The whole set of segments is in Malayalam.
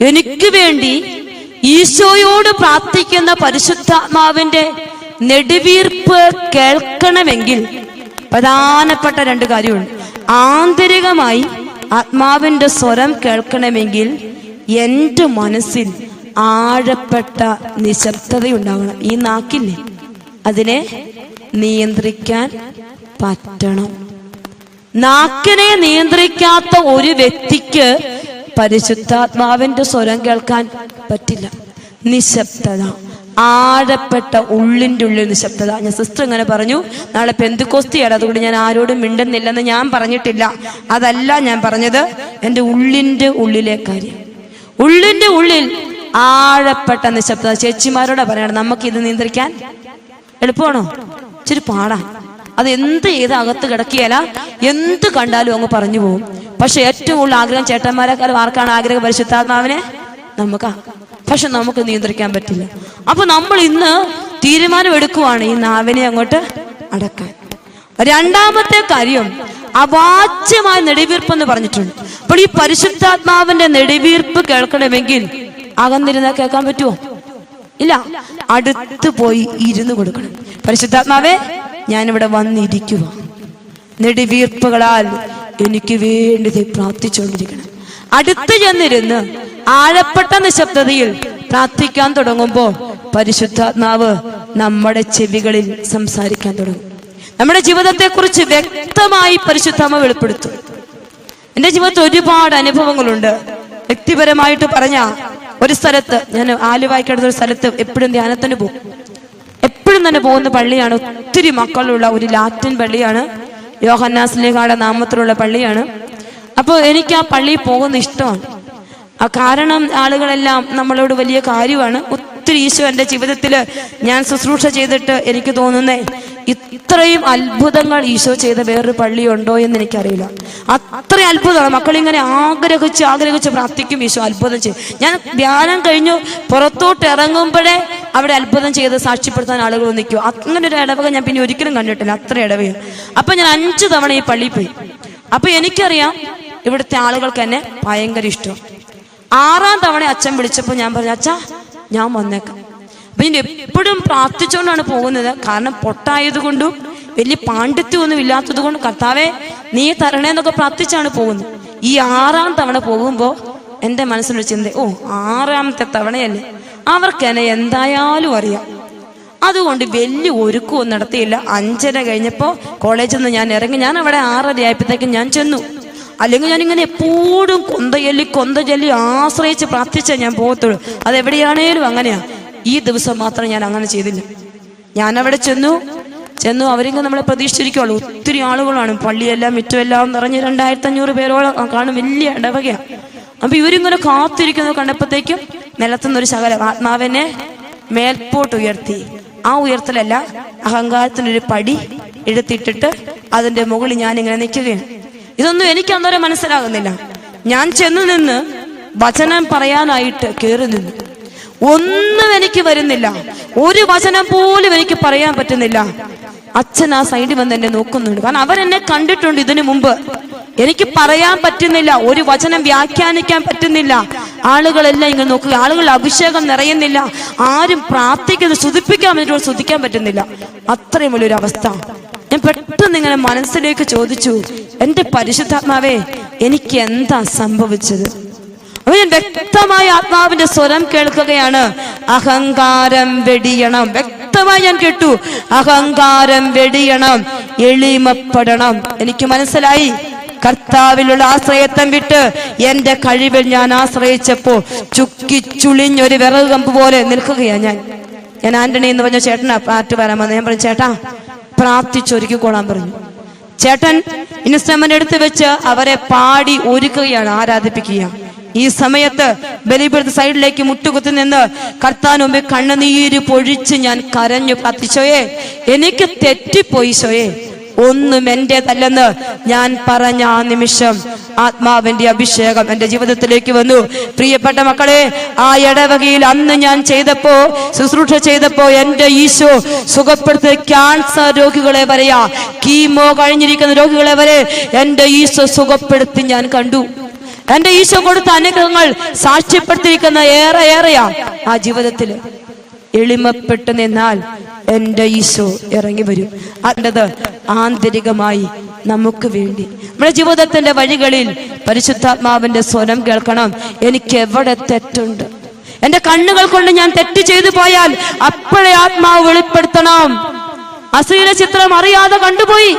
എനിക്ക് വേണ്ടി ഈശോയോട് പ്രാർത്ഥിക്കുന്ന പരിശുദ്ധാത്മാവിന്റെ നെടുവീർപ്പ് കേൾക്കണമെങ്കിൽ പ്രധാനപ്പെട്ട രണ്ട് കാര്യമുണ്ട്. ആന്തരികമായി ആത്മാവിന്റെ സ്വരം കേൾക്കണമെങ്കിൽ എന്റെ മനസ്സിൽ ആഴപ്പെട്ട നിശബ്ദതയുണ്ടാകണം. ഈ നാക്കില്ലേ? അതിനെ നിയന്ത്രിക്കാൻ പറ്റണം. നാക്കിനെ നിയന്ത്രിക്കാത്ത ഒരു വ്യക്തിക്ക് പരിശുദ്ധാത്മാവിന്റെ സ്വരം കേൾക്കാൻ പറ്റില്ല. നിശബ്ദത. ആഴപ്പെട്ട ഉള്ളിന്റെ ഉള്ളിൽ നിശബ്ദത. ഞാൻ സിസ്റ്റർ ഇങ്ങനെ പറഞ്ഞു നാളെ പെന്തുക്കോസ്തിയാണ് അതുകൊണ്ട് ഞാൻ ആരോടും മിണ്ടുന്നില്ലെന്ന് ഞാൻ പറഞ്ഞിട്ടില്ല. അതല്ല ഞാൻ പറഞ്ഞത് എന്റെ ഉള്ളിന്റെ ഉള്ളിലെ കാര്യം. ഉള്ളിന്റെ ഉള്ളിൽ ആഴപ്പെട്ട നിശബ്ദത. ചേച്ചിമാരോടെ പറയണം നമുക്ക് ഇത് നിയന്ത്രിക്കാൻ എളുപ്പമാണോ? ഇച്ചിരി പാടാ. അത് എന്ത് ചെയ്ത് അകത്ത് കിടക്കിയാലാ എന്ത് കണ്ടാലും അങ്ങ് പറഞ്ഞു പോകും. പക്ഷെ ഏറ്റവും കൂടുതൽ ആഗ്രഹം ചേട്ടന്മാരെക്കാളും ആർക്കാണ് ആഗ്രഹം പരിശുദ്ധാത്മാവിനെ? നമുക്കാ പക്ഷെ നമുക്ക് നിയന്ത്രിക്കാൻ പറ്റില്ല. അപ്പൊ നമ്മൾ ഇന്ന് തീരുമാനം എടുക്കുവാണ് ഈ നാവിനെ അങ്ങോട്ട് അടക്കാൻ. രണ്ടാമത്തെ കാര്യം അവാച്യമായ നെടുവീർപ്പ് എന്ന് പറഞ്ഞിട്ടുണ്ട്. അപ്പോൾ ഈ പരിശുദ്ധാത്മാവിന്റെ നെടുവീർപ്പ് കേൾക്കണമെങ്കിൽ അകന്നിരുന്നാൽ കേൾക്കാൻ പറ്റുമോ? ഇല്ല. അടുത്ത് പോയി ഇരുന്ന് കൊടുക്കണം. പരിശുദ്ധാത്മാവേ ഞാനിവിടെ വന്നിരിക്കുക നെടുവീർപ്പുകളാൽ എനിക്ക് വേണ്ടി ദേ പ്രാർത്ഥിച്ചുകൊണ്ടിരിക്കണം. അടുത്ത് ചെന്നിരുന്ന് ആഴപ്പെട്ട നിശബ്ദതയിൽ പ്രാർത്ഥിക്കാൻ തുടങ്ങുമ്പോ പരിശുദ്ധാത്മാവ് നമ്മുടെ ചെവികളിൽ സംസാരിക്കാൻ തുടങ്ങും. നമ്മുടെ ജീവിതത്തെക്കുറിച്ച് വ്യക്തമായി പരിശുദ്ധാത്മ വെളിപ്പെടുത്തും. എന്റെ ജീവിതത്തിൽ ഒരുപാട് അനുഭവങ്ങളുണ്ട്. വ്യക്തിപരമായിട്ട് പറഞ്ഞ ഒരു സ്ഥലത്ത് ഞാൻ ആലുവായിക്കടുത്ത ഒരു സ്ഥലത്ത് എപ്പോഴും ധ്യാനത്തിന് പോകും. എപ്പോഴും തന്നെ പോകുന്ന പള്ളിയാണ് ഒത്തിരി മക്കളുള്ള ഒരു ലാറ്റിൻ പള്ളിയാണ്. യോഹന്നാസ്ലിഹായുടെ നാമത്തിലുള്ള പള്ളിയാണ്. അപ്പോൾ എനിക്ക് ആ പള്ളിയിൽ പോകുന്ന ഇഷ്ടമാണ്. ആ കാരണം ആളുകളെല്ലാം നമ്മളോട് വലിയ കാര്യമാണ്. ഒത്തിരി ഈശോ എന്റെ ജീവിതത്തിൽ ഞാൻ ശുശ്രൂഷ ചെയ്തിട്ട് എനിക്ക് തോന്നുന്നേ ഇത്രയും അത്ഭുതങ്ങൾ ഈശോ ചെയ്ത വേറൊരു പള്ളിയുണ്ടോ എന്ന് എനിക്കറിയില്ല അത്രയും അത്ഭുതമാണ് മക്കളിങ്ങനെ ആഗ്രഹിച്ച് ആഗ്രഹിച്ച് പ്രാർത്ഥിക്കും ഈശോ അത്ഭുതം ചെയ്യും. ഞാൻ ധ്യാനം കഴിഞ്ഞു പുറത്തോട്ട് ഇറങ്ങുമ്പോഴേ അവിടെ അത്ഭുതം ചെയ്ത് സാക്ഷ്യപ്പെടുത്താൻ ആളുകൾ നിൽക്കും. അങ്ങനെ ഒരു ഇടവക ഞാൻ പിന്നെ ഒരിക്കലും കണ്ടിട്ടില്ല അത്ര ഇടവയാണ് അപ്പൊ ഞാൻ അഞ്ചു തവണ ഈ പള്ളിയിൽ പോയി. അപ്പൊ എനിക്കറിയാം ഇവിടുത്തെ ആളുകൾക്ക് എന്നെ ഭയങ്കര ഇഷ്ടം. ആറാം തവണ അച്ഛൻ വിളിച്ചപ്പോൾ ഞാൻ പറഞ്ഞു അച്ഛാ ഞാൻ വന്നേക്കാം. അപ്പൊ ഞാൻ എപ്പോഴും പ്രാർത്ഥിച്ചുകൊണ്ടാണ് പോകുന്നത്. കാരണം പൊട്ടായതുകൊണ്ടും വലിയ പാണ്ഡിത്യമൊന്നും ഇല്ലാത്തത് കൊണ്ട് കർത്താവെ നീ തരണേന്നൊക്കെ പ്രാർത്ഥിച്ചാണ് പോകുന്നത്. ഈ ആറാം തവണ പോകുമ്പോൾ എന്റെ മനസ്സിലൊരു ചിന്ത ഓ ആറാമത്തെ തവണയല്ലേ? അവർക്ക് എന്നെ എന്തായാലും അറിയാം. അതുകൊണ്ട് വലിയ ഒരുക്കവും നടത്തിയില്ല. അഞ്ചര കഴിഞ്ഞപ്പോൾ കോളേജിൽ നിന്ന് ഞാൻ ഇറങ്ങി. ഞാൻ അവിടെ ആറര ആയപ്പോഴത്തേക്കും ഞാൻ ചെന്നു. അല്ലെങ്കിൽ ഞാൻ ഇങ്ങനെ എപ്പോഴും കൊന്തചൊല്ലി കൊന്തചൊല്ലി ആശ്രയിച്ച് പ്രാർത്ഥിച്ച ഞാൻ പോകത്തുള്ളൂ. അതെവിടെയാണേലും അങ്ങനെയാ. ഈ ദിവസം മാത്രം ഞാൻ അങ്ങനെ ചെയ്തില്ല. ഞാൻ അവിടെ ചെന്നു. ചെന്നു അവരിങ്ങനെ നമ്മളെ പ്രതീക്ഷിച്ചിരിക്കുള്ളൂ ഒത്തിരി ആളുകളാണ്. പള്ളിയെല്ലാം മിറ്റമെല്ലാം നിറഞ്ഞ് രണ്ടായിരത്തി അഞ്ഞൂറ് പേരോളം കാണും. വലിയ ഇടവകയാണ് അപ്പൊ ഇവരിങ്ങനെ കാത്തിരിക്കുന്നത് കണ്ടപ്പോഴത്തേക്കും നിലത്തുനിന്ന് ഒരു ശകലം ആത്മാവിനെ മേൽപോട്ട് ഉയർത്തി. ആ ഉയർത്തലല്ല അഹങ്കാരത്തിനൊരു പടി എടുത്തിട്ടിട്ട് അതിന്റെ മുകളിൽ ഞാൻ ഇങ്ങനെ നിൽക്കുകയാണ്. ഇതൊന്നും എനിക്ക് അന്നേരം മനസ്സിലാകുന്നില്ല. ഞാൻ ചെന്ന് നിന്ന് വചനം പറയാനായിട്ട് കയറി നിന്നു. ഒന്നും എനിക്ക് വരുന്നില്ല. ഒരു വചനം പോലും എനിക്ക് പറയാൻ പറ്റുന്നില്ല. അച്ഛൻ ആ സൈഡിൽ വന്ന് എന്നെ നോക്കുന്നുണ്ട്. കാരണം അവരെന്നെ കണ്ടിട്ടുണ്ട് ഇതിനു മുമ്പ്. എനിക്ക് പറയാൻ പറ്റുന്നില്ല. ഒരു വചനം വ്യാഖ്യാനിക്കാൻ പറ്റുന്നില്ല. ആളുകളെല്ലാം ഇങ്ങനെ നോക്കുക. ആളുകൾ അഭിഷേകം നിറയുന്നില്ല. ആരും പ്രാർത്ഥിക്കുന്നത് സ്തുതിപ്പിക്കാൻ പറ്റുമ്പോൾ പറ്റുന്നില്ല. അത്രയും വലിയൊരു അവസ്ഥ ഞാൻ പെട്ടെന്ന് ഇങ്ങനെ മനസ്സിലേക്ക് ചോദിച്ചു എന്റെ പരിശുദ്ധാത്മാവേ എനിക്ക് എന്താ സംഭവിച്ചത്? ഞാൻ വ്യക്തമായ ആത്മാവിന്റെ സ്വരം കേൾക്കുകയാണ് അഹങ്കാരം വെടിയണം. വ്യക്തമായി ഞാൻ കേട്ടു അഹങ്കാരം വെടിയണം എളിമപ്പെടണം. എനിക്ക് മനസ്സിലായി കർത്താവിലുള്ള ആശ്രയത്വം വിട്ട് എന്റെ കഴിവിൽ ഞാൻ ആശ്രയിച്ചപ്പോ ചുക്കി ചുളിഞ്ഞൊരു വിറക് കമ്പ് പോലെ നിൽക്കുകയാണ് ഞാൻ. ഞാൻ ആന്റണി എന്ന് പറഞ്ഞ ചേട്ടനാ പാട്ട് വരാമെന്ന് ഞാൻ പറഞ്ഞു ചേട്ടാ പ്രാർത്ഥിച്ചൊരുക്കിക്കോളാൻ പറഞ്ഞു. ചേട്ടൻ ഇൻസ്ട്രുമെന്റ് എടുത്ത് വെച്ച് അവരെ പാടി ഒരുക്കുകയാണ് ആരാധിപ്പിക്കുക ഈ സമയത്ത് ബലിപീഠ സൈഡിലേക്ക് മുട്ടുകുത്തി നിന്ന് കർത്താൻ മുമ്പേ കണ്ണുനീര് പൊഴിച്ച് ഞാൻ കരഞ്ഞു പ്രാർത്ഥിച്ചോയെ എനിക്ക് തെറ്റിപ്പോയി ശോയെ. ഒന്നും എന്റേതല്ലെന്ന് ഞാൻ പറഞ്ഞ ആ നിമിഷം ആത്മാവിന്റെ അഭിഷേകം എന്റെ ജീവിതത്തിലേക്ക് വന്നു. പ്രിയപ്പെട്ട മക്കളെ ആ ഇടവകയിൽ അന്ന് ഞാൻ ചെയ്തപ്പോ ശുശ്രൂഷ ചെയ്തപ്പോ എന്റെ ഈശോ സുഖപ്പെടുത്തിയ ക്യാൻസർ രോഗികളെ വരെയാ കീമോ കഴിഞ്ഞിരിക്കുന്ന രോഗികളെ വരെ എന്റെ ഈശോ സുഖപ്പെടുത്തി ഞാൻ കണ്ടു. എന്റെ ഈശോ കൊടുത്ത അനുഗ്രഹങ്ങൾ സാക്ഷ്യപ്പെടുത്തിയിരിക്കുന്ന ഏറെ ഏറെയാ ആ ജീവിതത്തിൽ എളിമപ്പെട്ട് നിന്നാൽ എന്റെ ഈശോ ഇറങ്ങി വരും. അതിന്റെത് ആന്തരികമായി നമുക്ക് വേണ്ടി. നമ്മുടെ ജീവിതത്തിന്റെ വഴികളിൽ പരിശുദ്ധാത്മാവിന്റെ സ്വരം കേൾക്കണം. എനിക്ക് എവിടെ തെറ്റുണ്ട്? എന്റെ കണ്ണുകൾ കൊണ്ട് ഞാൻ തെറ്റ് ചെയ്തു പോയാൽ അപ്പോഴേ ആത്മാവ് വെളിപ്പെടുത്തണം. അശ്ലീല ചിത്രം അറിയാതെ കണ്ടുപോയി.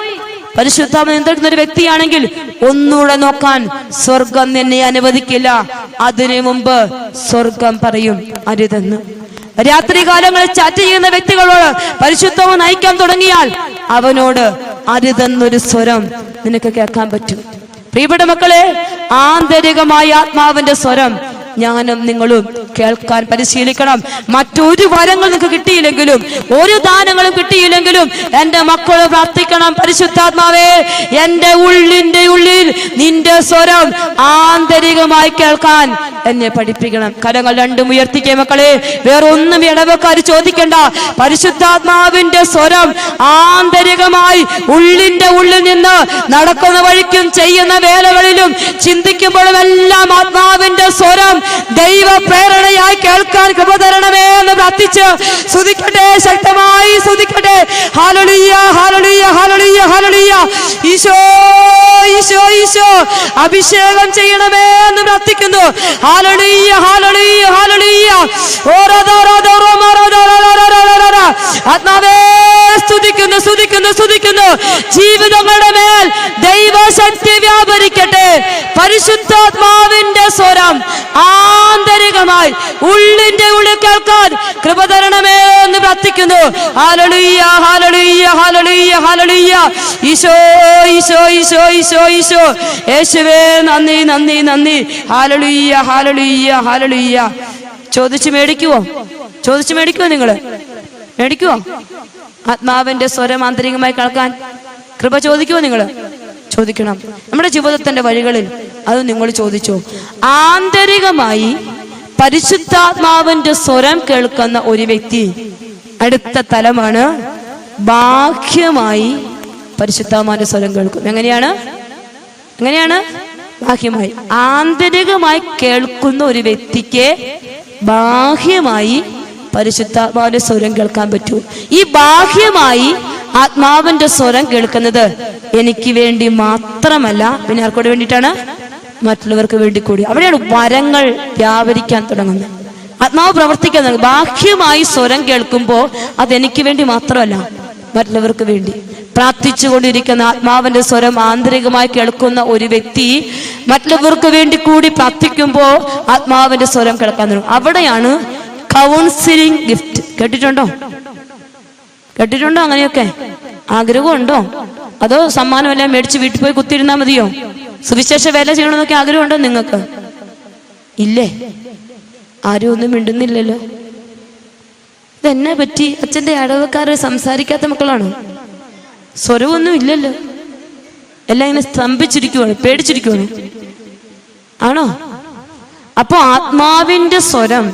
പരിശുദ്ധാമ നിയന്ത്രിക്കുന്ന ഒരു വ്യക്തിയാണെങ്കിൽ ഒന്നുകൂടെ നോക്കാൻ സ്വർഗം നിന്നെ അനുവദിക്കില്ല. അതിനു മുമ്പ് സ്വർഗം പറയും അരുതെന്ന്. രാത്രി കാലങ്ങളിൽ ചാറ്റ് ചെയ്യുന്ന വ്യക്തികളോട് പരിശുദ്ധവും നയിക്കാൻ തുടങ്ങിയാൽ അവനോട് അരുതെന്നൊരു സ്വരം നിനക്ക് കേൾക്കാൻ പറ്റും. പ്രിയപ്പെട്ട മക്കളെ ആന്തരികമായ ആത്മാവിന്റെ സ്വരം ഞാനും നിങ്ങളും കേൾക്കാൻ പരിശീലിക്കണം. മറ്റൊരു വരങ്ങൾ നിങ്ങൾക്ക് കിട്ടിയില്ലെങ്കിലും ഒരു ദാനങ്ങളും കിട്ടിയില്ലെങ്കിലും എന്റെ മക്കൾ പ്രാർത്ഥിക്കണം പരിശുദ്ധാത്മാവേ. എന്റെ ഉള്ളിന്റെ ഉള്ളിൽ നിന്റെ സ്വരം ആന്തരികമായി കേൾക്കാൻ എന്നെ പഠിപ്പിക്കണം. കരങ്ങൾ രണ്ടും ഉയർത്തിക്കേ മക്കളെ. വേറൊന്നും ഇടവക്കാർ ചോദിക്കണ്ട. പരിശുദ്ധാത്മാവിന്റെ സ്വരം ആന്തരികമായി ഉള്ളിന്റെ ഉള്ളിൽ നിന്ന് നടക്കുന്ന വഴിക്കും ചെയ്യുന്ന വേലകളിലും ചിന്തിക്കുമ്പോഴും എല്ലാം ആത്മാവിന്റെ സ്വരം ദൈവ പ്രേരണയായി കേൾക്കാൻ കൃപ തരണമേ എന്ന് പ്രാർത്ഥിച്ച് സ്തുതിക്കട്ടെ ശക്തമായി സ്തുതിക്കട്ടെ. Hallelujah hallelujah hallelujah hallelujah. Eesho Eesho Eesho. അഭിഷേകം ചെയ്യണമേ എന്ന് പ്രാർത്ഥിക്കുന്നു. ഹാലളിയ ദോരോ ഹാലളിയ ആത്മാവേ സ്തുതിക്കുന്നു സ്തുതിക്കുന്നു സ്തുതിക്കുന്നു. ജീവിതങ്ങളുടെ മേൽ ദൈവശക്തി വ്യാപരിക്കട്ടെ. പരിശുദ്ധാത്മാവിന്റെ സ്വരം ആന്തരികമായി ഉള്ളിന്റെ ഉള്ളിൽ കേൾക്കാൻ കൃപ തരണമേ എന്ന് പ്രാർത്ഥിക്കുന്നു. ഹാലളിയ ഹാലളിയ ഹാലളിയ ഹാലളിയ ഈശോ ഈശോ ഈശോ ഈശോ ഈശോ. യേശുവേ നന്ദി നന്ദി നന്ദി. ഹാലളിയ ഹാലളിയ ഹാലളിയ ചോദിച്ചു മേടിക്കുവോ? ചോദിച്ചു മേടിക്കുവോ നിങ്ങൾ? മേടിക്കുവോ ആത്മാവിന്റെ സ്വരം ആന്തരികമായി കേൾക്കാൻ കൃപ ചോദിക്കുവോ നിങ്ങൾ? ചോദിക്കണം. നമ്മുടെ ജീവിതത്തിന്റെ വഴികളിൽ അത് നിങ്ങൾ ചോദിച്ചു. ആന്തരികമായി പരിശുദ്ധാത്മാവിന്റെ സ്വരം കേൾക്കുന്ന ഒരു വ്യക്തി അടുത്ത തലമാണ് ബാഹ്യമായി പരിശുദ്ധാത്മാവിന്റെ സ്വരം കേൾക്കും. എങ്ങനെയാണ്? എങ്ങനെയാണ്? ബാഹ്യമായി. ആന്തരികമായി കേൾക്കുന്ന ഒരു വ്യക്തിക്ക് ബാഹ്യമായി പരിശുദ്ധാത്മാവിന്റെ സ്വരം കേൾക്കാൻ പറ്റൂ. ഈ ബാഹ്യമായി ആത്മാവിന്റെ സ്വരം കേൾക്കുന്നത് എനിക്ക് വേണ്ടി മാത്രമല്ല. പിന്നെ ആർക്കൂടെ വേണ്ടിയിട്ടാണ്? മറ്റുള്ളവർക്ക് വേണ്ടി കൂടി. അവിടെയാണ് വരങ്ങൾ വ്യാപരിക്കാൻ തുടങ്ങുന്നത്. ആത്മാവ് പ്രവർത്തിക്കാൻ തുടങ്ങും ബാഹ്യമായി സ്വരം കേൾക്കുമ്പോൾ അത് എനിക്ക് വേണ്ടി മാത്രമല്ല മറ്റുള്ളവർക്ക് വേണ്ടി. പ്രാർത്ഥിച്ചുകൊണ്ടിരിക്കുന്ന ആത്മാവിന്റെ സ്വരം ആന്തരികമായി കേൾക്കുന്ന ഒരു വ്യക്തി മറ്റുള്ളവർക്ക് വേണ്ടി കൂടി പ്രാർത്ഥിക്കുമ്പോൾ ആത്മാവിന്റെ സ്വരം കേൾക്കാൻ തുടങ്ങും. അവിടെയാണ് കൗൺസിലിംഗ് ഗിഫ്റ്റ് കേട്ടിട്ടുണ്ടോ? കേട്ടിട്ടുണ്ടോ അങ്ങനെയൊക്കെ? ആഗ്രഹമുണ്ടോ? അതോ സമ്മാനമെല്ലാം മേടിച്ച് വീട്ടിൽ പോയി കുത്തിയിരുന്നാ മതിയോ? സുവിശേഷ വേല ചെയ്യണമെന്നൊക്കെ ആഗ്രഹമുണ്ടോ നിങ്ങൾക്ക്? ഇല്ലേ? ആരും ഒന്നും മിണ്ടുന്നില്ലല്ലോ. ഇതെന്നെ പറ്റി? അച്ഛന്റെ അടവക്കാർ സംസാരിക്കാത്ത മക്കളാണോ. സ്വരവൊന്നും ഇല്ലല്ലോ. എല്ലാം ഇങ്ങനെ സ്തംഭിച്ചിരിക്കുവാണ് പേടിച്ചിരിക്കുവാണ്. ആണോ? അപ്പൊ ആത്മാവിന്റെ സ്വരം